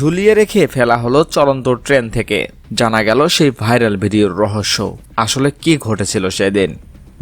ঝুলিয়ে রেখে ফেলা হলো চলন্ত ট্রেন থেকে। জানা গেল সেই ভাইরাল ভিডিওর রহস্য। আসলে কি ঘটেছিল সেদিন?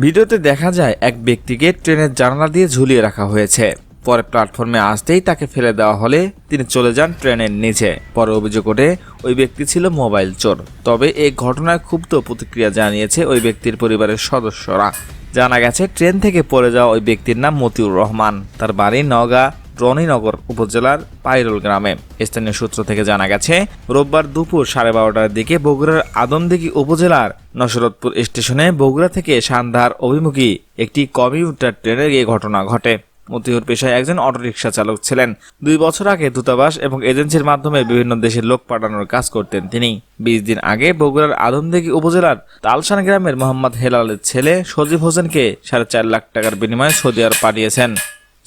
ভিডিওতে দেখা যায়, এক ব্যক্তিকে ট্রেনের জানালা দিয়ে ঝুলিয়ে রাখা হয়েছে। পরে প্ল্যাটফর্মে আসতেই তাকে ফেলে দেওয়া হলে তিনি চলে যান ট্রেনের নিচে। পরে অভিযোগ ওঠে, ওই ব্যক্তি ছিল মোবাইল চোর। তবে এই ঘটনায় ক্ষুব্ধ প্রতিক্রিয়া জানিয়েছে ওই ব্যক্তির পরিবারের সদস্যরা। জানা গেছে, ট্রেন থেকে পড়ে যাওয়া ওই ব্যক্তির নাম মতিউর রহমান। তার বাড়ি নওগাঁ। রনিনগর উপজেলার পাইরুল গ্রামে। স্থানীয় সূত্র থেকে জানা গেছে, রোববার দুপুর সাড়ে বারোটার দিকে বগুড়ার আদমদিঘি উপজেলার নসরতপুর স্টেশনে বগুড়া থেকে সান্ধার অভিমুখী একটি কমিউটার ট্রেনের এই ঘটনা ঘটে। মতিউর পেশায় একজন অটোরিকশা চালক ছিলেন। দুই বছর আগে দূতাবাস এবং এজেন্সির মাধ্যমে বিভিন্ন দেশের লোক পাঠানোর কাজ করতেন তিনি। বিশ দিন আগে বগুড়ার আদমদিঘি উপজেলার তালসান গ্রামের মোহাম্মদ হেলালের ছেলে সজীব হোসেনকে সাড়ে চার লাখ টাকার বিনিময়ে সৌদি আরব পাঠিয়েছেন।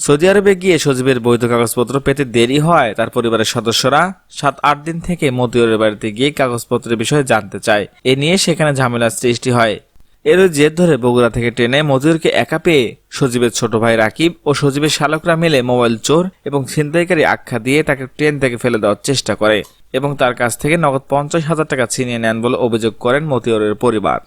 সৌদি আরবে গিয়ে সজীবের বৈধ কাগজপত্র পেতে দেরি হয়। তার পরিবারের সদস্যরা সাত আট দিন থেকে মতিউরের বাড়িতে গিয়ে কাগজপত্রের বিষয়ে জানতে চায়। এ নিয়ে সেখানে ঝামেলার সৃষ্টি হয়। এর জেদ ধরে বগুড়া থেকে ট্রেনে মজুরকে একা পেয়ে সজীবের ছোট ভাই রাকিব ও সজীবের শালকরা মিলে মোবাইল চোর এবং ছিনতাইকারী আখ্যা দিয়ে তাকে ট্রেন থেকে ফেলে দেওয়ার চেষ্টা করে এবং তার কাছ থেকে নগদ পঞ্চাশ হাজার টাকা ছিনিয়ে নেন বলে অভিযোগ করেন মতিউরের পরিবার।